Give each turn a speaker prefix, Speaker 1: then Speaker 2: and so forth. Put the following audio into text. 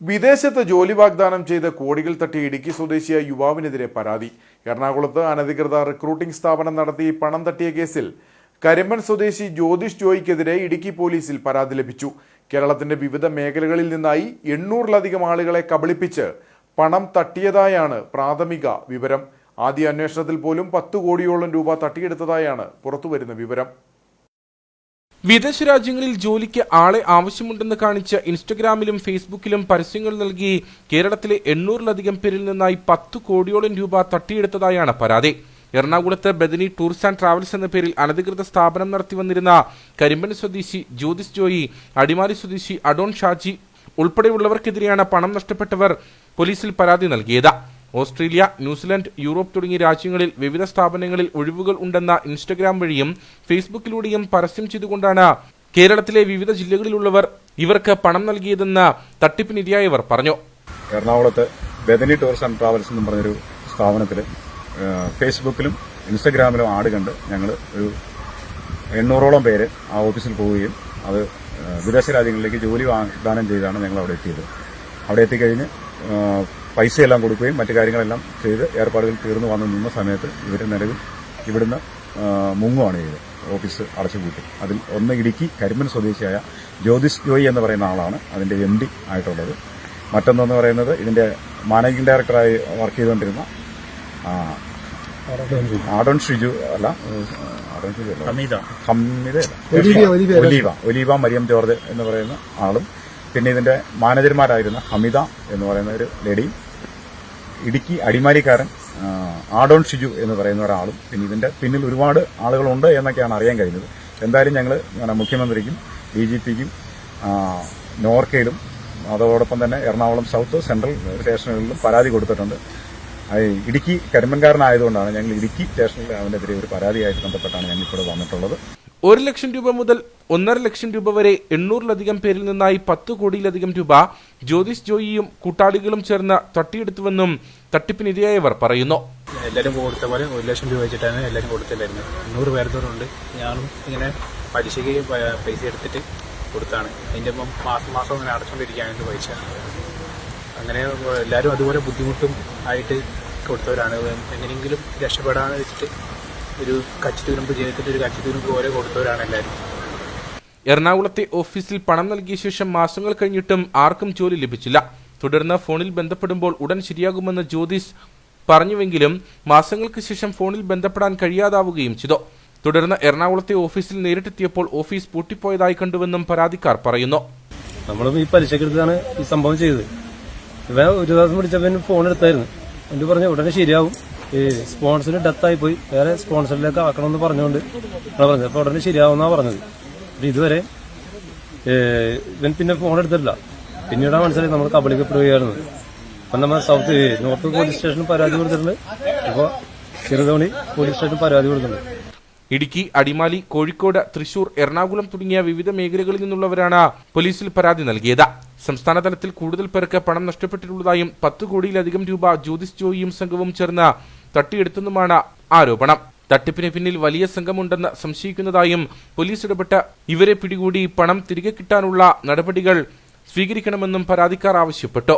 Speaker 1: വിദേശത്ത് ജോലി വാഗ്ദാനം ചെയ്ത് കോടികൾ തട്ടി ഇടുക്കി സ്വദേശിയായ യുവാവിനെതിരെ പരാതി. എറണാകുളത്ത് അനധികൃത റിക്രൂട്ടിംഗ് സ്ഥാപനം നടത്തി പണം തട്ടിയ കേസിൽ കരിമ്പൻ സ്വദേശി ജ്യോതിഷ് ജോയിക്കെതിരെ ഇടുക്കി പോലീസിൽ പരാതി ലഭിച്ചു. കേരളത്തിന്റെ വിവിധ മേഖലകളിൽ നിന്നായി എണ്ണൂറിലധികം ആളുകളെ കബളിപ്പിച്ച് പണം തട്ടിയതായാണ് പ്രാഥമിക വിവരം. ആദ്യ അന്വേഷണത്തിൽ പോലും പത്ത് കോടിയോളം രൂപ തട്ടിയെടുത്തതായാണ് പുറത്തുവരുന്ന വിവരം.
Speaker 2: വിദേശ രാജ്യങ്ങളിൽ ജോലിക്ക് ആളെ ആവശ്യമുണ്ടെന്ന് കാണിച്ച് ഇൻസ്റ്റഗ്രാമിലും ഫേസ്ബുക്കിലും പരസ്യങ്ങൾ നൽകി കേരളത്തിലെ എണ്ണൂറിലധികം പേരിൽ നിന്നായി പത്ത് കോടിയോളം രൂപ തട്ടിയെടുത്തതായാണ് പരാതി. എറണാകുളത്ത് ബദനി ടൂർസ് ആൻഡ് ട്രാവൽസ് എന്ന പേരിൽ അനധികൃത സ്ഥാപനം നടത്തി വന്നിരുന്ന കരിമ്പൻ സ്വദേശി ജ്യോതിസ് ജോയി അടിമാലി സ്വദേശി അഡോൺ ഷാജി ഉൾപ്പെടെയുള്ളവർക്കെതിരെയാണ് പണം നഷ്ടപ്പെട്ടവർ പോലീസിൽ പരാതി നൽകിയത്. ഓസ്ട്രേലിയ ന്യൂസിലൻഡ് യൂറോപ്പ് തുടങ്ങിയ രാജ്യങ്ങളിൽ വിവിധ സ്ഥാപനങ്ങളിൽ ഒഴിവുകൾ ഉണ്ടെന്ന ഇൻസ്റ്റഗ്രാം വഴിയും ഫേസ്ബുക്കിലൂടെയും പരസ്യം ചെയ്തുകൊണ്ടാണ് കേരളത്തിലെ വിവിധ ജില്ലകളിലുള്ളവർ ഇവർക്ക് പണം നൽകിയതെന്ന് തട്ടിപ്പിനിരയായവർ പറഞ്ഞു.
Speaker 3: എറണാകുളത്ത് ബദനി ടൂർസ് ആൻഡ് ട്രാവൽസ് എന്ന് പറഞ്ഞൊരു സ്ഥാപനത്തിൽ ഫേസ്ബുക്കിലും ഇൻസ്റ്റഗ്രാമിലും ആഡ് കണ്ട് ഞങ്ങൾ ഒരു എണ്ണൂറോളം പേര് ആ ഓഫീസിൽ പോവുകയും അത് വിദേശ രാജ്യങ്ങളിലേക്ക് ജോലി വാഗ്ദാനം ചെയ്താണ് ഞങ്ങൾ അവിടെ എത്തിയത്. അവിടെ എത്തിക്കഴിഞ്ഞ് പൈസയെല്ലാം കൊടുക്കുകയും മറ്റു കാര്യങ്ങളെല്ലാം ചെയ്ത് ഏർപ്പാടുകൾ തീർന്നു വന്ന് നിന്ന സമയത്ത് ഇവർ നിലവിൽ ഇവിടുന്ന് മുങ്ങുവാണ് ചെയ്തത് ഓഫീസ് അടച്ചുപൂട്ടി. അതിൽ ഒന്ന് ഇടുക്കി കരിമ്പൻ സ്വദേശിയായ ജ്യോതിഷ് ജോയി എന്ന് പറയുന്ന ആളാണ് അതിന്റെ എം ഡി ആയിട്ടുള്ളത്. മറ്റൊന്നെന്ന് പറയുന്നത് ഇതിന്റെ മാനേജിംഗ് ഡയറക്ടറായി വർക്ക് ചെയ്തുകൊണ്ടിരുന്ന ആ, ആഡോൺ ഷിജു അല്ല ആഡോൺ ഷിജു അല്ല.
Speaker 4: ഹമീദ.
Speaker 3: ഹമീദ ഒലീവ ഒലീവ മരിയം ജോർജ് എന്ന് പറയുന്ന ആളും പിന്നെ ഇതിന്റെ മാനേജർമാരായിരുന്ന ഹമിത എന്ന് പറയുന്ന ഒരു ലേഡിയും ഇടുക്കി അടിമാലിക്കാരൻ ആഡോൺ ഷിജു എന്ന് പറയുന്ന ഒരാളും പിന്നെ ഇതിന്റെ പിന്നിൽ ഒരുപാട് ആളുകളുണ്ട് എന്നൊക്കെയാണ് അറിയാൻ കഴിഞ്ഞത്. എന്തായാലും ഞങ്ങൾ മുഖ്യമന്ത്രിക്കും ഡി ജി പിക്കും നോർക്കയിലും അതോടൊപ്പം തന്നെ എറണാകുളം സൗത്ത് സെൻട്രൽ സ്റ്റേഷനുകളിലും പരാതി കൊടുത്തിട്ടുണ്ട്. ഇടുക്കി കരിമ്പൻകാരനായതുകൊണ്ടാണ് ഞങ്ങൾ ഇടുക്കി സ്റ്റേഷനിൽ അവനെതിരെ ഒരു പരാതിയായിട്ട് ബന്ധപ്പെട്ടാണ് ഞങ്ങൾ ഇപ്പോൾ വന്നിട്ടുള്ളത്.
Speaker 2: ഒരു ലക്ഷം രൂപ മുതൽ ഒന്നര ലക്ഷം രൂപ വരെ എണ്ണൂറിലധികം പേരിൽ നിന്നായി പത്ത് കോടിയിലധികം രൂപ ജ്യോതിഷ് ജോയിയും കൂട്ടാളികളും ചേർന്ന് തട്ടിയെടുത്തുവെന്നും തട്ടിപ്പിനിരയായവർ പറയുന്നു.
Speaker 4: എല്ലാവരും കൊടുത്ത പോലെ ഒരു ലക്ഷം രൂപ വെച്ചിട്ടാണ് എല്ലാവരും കൊടുത്തില്ലായിരുന്നത് എണ്ണൂറ് പേരത്തോടുണ്ട് ഞാനും ഇങ്ങനെ പലിശയ്ക്ക് പൈസ എടുത്തിട്ട് കൊടുത്താണ്. അതിന്റെ ഇപ്പം മാസം മാസം അങ്ങനെ അടച്ചുകൊണ്ടിരിക്കുകയാണ് പൈസ. അങ്ങനെ എല്ലാവരും അതുപോലെ ബുദ്ധിമുട്ടും ആയിട്ട് കൊടുത്തവരാണ്. എങ്ങനെയെങ്കിലും രക്ഷപ്പെടാന്ന് വെച്ചിട്ട് ഒരു കച്ചിത്തുരുമ്പ് ചെയ്തിട്ട് ഒരു കച്ചിത്തുരുമ്പ് പോലെ കൊടുത്തവരാണ് എല്ലാവരും.
Speaker 2: എറണാകുളത്തെ ഓഫീസിൽ പണം നൽകിയ ശേഷം മാസങ്ങൾ കഴിഞ്ഞിട്ടും ആർക്കും ജോലി ലഭിച്ചില്ല. തുടർന്ന് ഫോണിൽ ബന്ധപ്പെടുമ്പോൾ ഉടൻ ശരിയാകുമെന്ന് ജ്യോതിഷ് പറഞ്ഞുവെങ്കിലും മാസങ്ങൾക്ക് ശേഷം ഫോണിൽ ബന്ധപ്പെടാൻ കഴിയാതാവുകയും ചെയ്തു. തുടർന്ന് എറണാകുളത്തെ ഓഫീസിൽ നേരിട്ടെത്തിയപ്പോൾ ഓഫീസ് പൂട്ടിപ്പോയതായി കണ്ടുവെന്നും പരാതിക്കാർ പറയുന്നു.
Speaker 5: നമ്മളും ഈ പലിശക്കെടുത്താണ് ഈ സംഭവം ചെയ്തത്. ഇവ ഒരു ദിവസം പിടിച്ചവൻ ഫോൺ എടുത്തായിരുന്നു. എന്നിട്ട് പറഞ്ഞു ഉടനെ ശരിയാവും. ഈ സ്പോൺസർ ഡെത്തായി പോയി വേറെ സ്പോൺസറിലേക്ക് ആക്കണമെന്ന് പറഞ്ഞുകൊണ്ട് പറഞ്ഞത്. അപ്പൊ ഉടനെ ശരിയാവുന്നാ പറഞ്ഞത്. പക്ഷെ ഇതുവരെ ഇവൻ പിന്നെ ഫോൺ എടുത്തിട്ടില്ല. പിന്നീട് മനസ്സിലായി നമ്മൾ കബളിക്കപ്പെടുകയായിരുന്നു. അപ്പൊ നമ്മൾ സൗത്ത് നോർത്ത് പോലീസ് സ്റ്റേഷനിൽ പരാതി കൊടുത്തിട്ടുണ്ട്. അപ്പോൾ ചെറുതോണി പോലീസ് സ്റ്റേഷനിൽ പരാതി കൊടുത്തിട്ടുണ്ട്.
Speaker 2: ഇടുക്കി അടിമാലി കോഴിക്കോട് തൃശൂർ എറണാകുളം തുടങ്ങിയ വിവിധ മേഖലകളിൽ നിന്നുള്ളവരാണ് പോലീസിൽ പരാതി നൽകിയത്. സംസ്ഥാന തലത്തിൽ കൂടുതൽ പേർക്ക് പണം നഷ്ടപ്പെട്ടിട്ടുള്ളതായും പത്ത് കോടിയിലധികം രൂപ ജ്യോതിസ് ജോയിയും സംഘവും ചേർന്ന് തട്ടിയെടുത്തെന്നുമാണ് ആരോപണം. തട്ടിപ്പിന് പിന്നിൽ വലിയ സംഘമുണ്ടെന്ന് സംശയിക്കുന്നതായും പോലീസ് ഇടപെട്ട് ഇവരെ പിടികൂടി പണം തിരികെ കിട്ടാനുള്ള നടപടികൾ സ്വീകരിക്കണമെന്നും പരാതിക്കാർ ആവശ്യപ്പെട്ടു.